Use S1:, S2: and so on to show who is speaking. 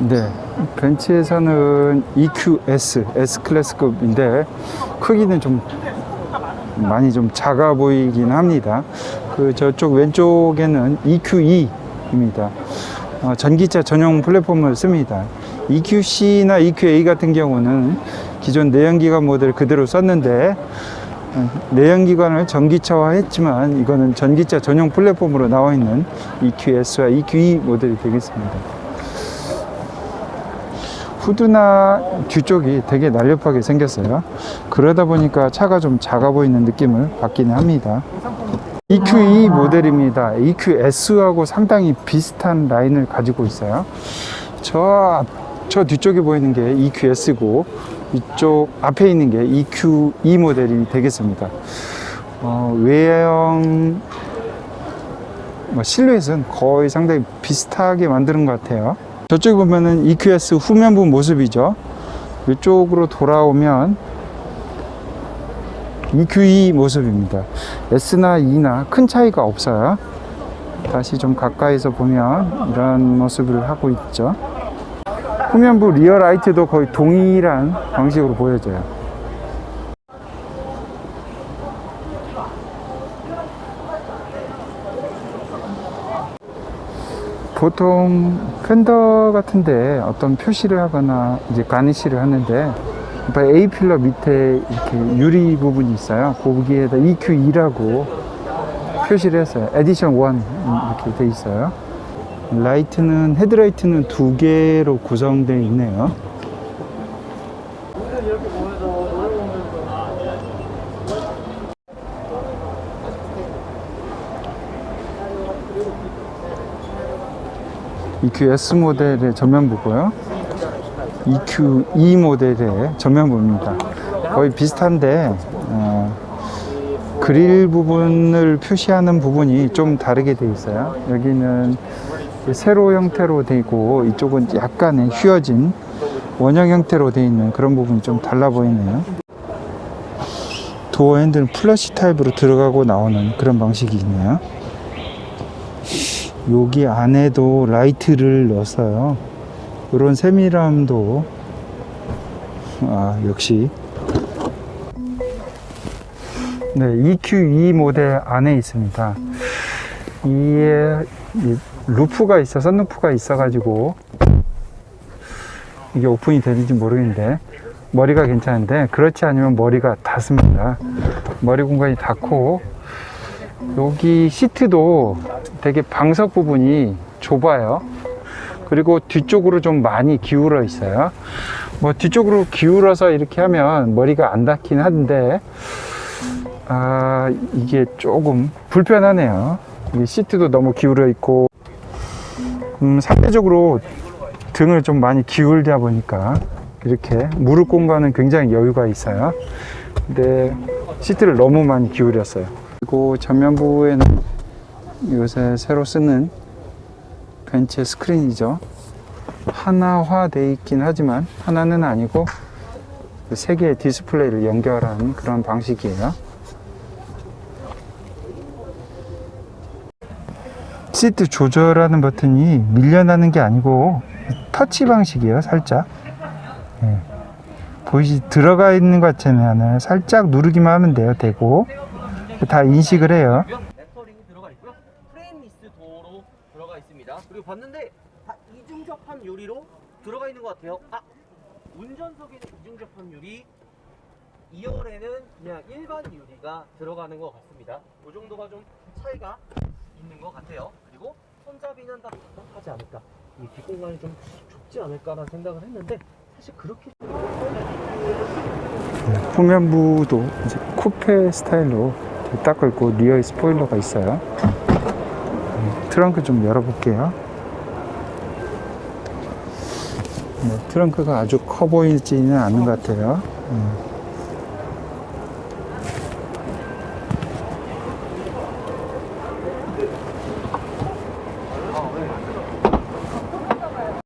S1: 네, 벤츠에서는 EQS, S클래스급인데 크기는 좀 많이 좀 작아 보이긴 합니다. 그 저쪽 왼쪽에는 EQE입니다. 어, 전기차 전용 플랫폼을 씁니다. EQC나 EQA 같은 경우는 기존 내연기관 모델 그대로 썼는데 어, 내연기관을 전기차화했지만 이거는 전기차 전용 플랫폼으로 나와 있는 EQS와 EQE 모델이 되겠습니다. 후드나 뒤쪽이 되게 날렵하게 생겼어요. 그러다 보니까 차가 좀 작아 보이는 느낌을 받기는 합니다. EQE 모델입니다. EQS하고 상당히 비슷한 라인을 가지고 있어요. 저, 앞- 저 뒤쪽에 보이는 게 EQS고 이쪽 앞에 있는 게 EQE 모델이 되겠습니다. 어, 외형 뭐 실루엣은 거의 상당히 비슷하게 만드는 것 같아요. 저쪽에 보면은 EQS 후면부 모습이죠. 이쪽으로 돌아오면 EQE 모습입니다. S나 E나 큰 차이가 없어요. 다시 좀 가까이서 보면 이런 모습을 하고 있죠. 후면부 리어 라이트도 거의 동일한 방식으로 보여져요. 보통 팬더 같은데 어떤 표시를 하거나 이제 가니쉬를 하는데 A 필러 밑에 이렇게 유리 부분이 있어요. 거기에다 EQ2라고 표시를 했어요. 에디션 1 이렇게 돼 있어요. 라이트는 헤드라이트는 두 개로 구성되어 있네요. EQS 모델의 전면부고요. EQ2 모델의 전면부입니다. 거의 비슷한데 어, 그릴 부분을 표시하는 부분이 좀 다르게 되어 있어요. 여기는 세로 형태로 되어 있고 이쪽은 약간의 휘어진 원형 형태로 되어 있는 그런 부분이 좀 달라 보이네요. 도어 핸들은 플러시 타입으로 들어가고 나오는 그런 방식이 있네요. 여기 안에도 라이트를 넣었어요. 이런 세밀함도 아 역시 네 EQ2 모델 안에 있습니다. 이에 이 루프가 있어 선루프가 있어가지고 이게 오픈이 되는지 모르겠는데 머리가 괜찮은데 그렇지 않으면 머리가 닿습니다. 머리 공간이 닿고 여기 시트도 되게 방석 부분이 좁아요. 그리고 뒤쪽으로 좀 많이 기울어 있어요. 뭐 뒤쪽으로 기울어서 이렇게 하면 머리가 안 닿긴 한데, 아, 이게 조금 불편하네요. 이 시트도 너무 기울어 있고, 음, 상대적으로 등을 좀 많이 기울다 보니까 이렇게 무릎 공간은 굉장히 여유가 있어요. 근데 시트를 너무 많이 기울였어요. 그리고 전면부에는 요새 새로 쓰는 벤츠 스크린이죠. 하나화 돼 있긴 하지만 하나는 아니고 그세 개의 디스플레이를 연결한 그런 방식이에요. 시트 조절하는 버튼이 밀려나는 게 아니고 터치 방식이에요, 살짝. 예. 보이시 들어가 있는 것 같지는 살짝 누르기만 하면 돼요, 되고 다 인식을 해요.
S2: 레터링이 들어가 있고요. 프레임리스 도어로 들어가 있습니다. 그리고 봤는데 다 이중 접합 유리로 들어가 있는 것 같아요. 아 운전석에는 이중 접합 유리, 2열에는 그냥 일반 유리가 들어가는 것 같습니다. 이 정도가 좀 차이가 있는 것 같아요. 그리고 손잡이는 다 하지 않을까. 이 뒷공간이 좀 좁지 않을까라는 생각을 했는데 사실 그렇게
S1: 후면부도 이제 쿠페 스타일로 딱 걸고 리어에 스포일러가 있어요. 음, 트렁크 좀 열어볼게요. 네, 트렁크가 아주 커 보이지는 않는 것 같아요. 음,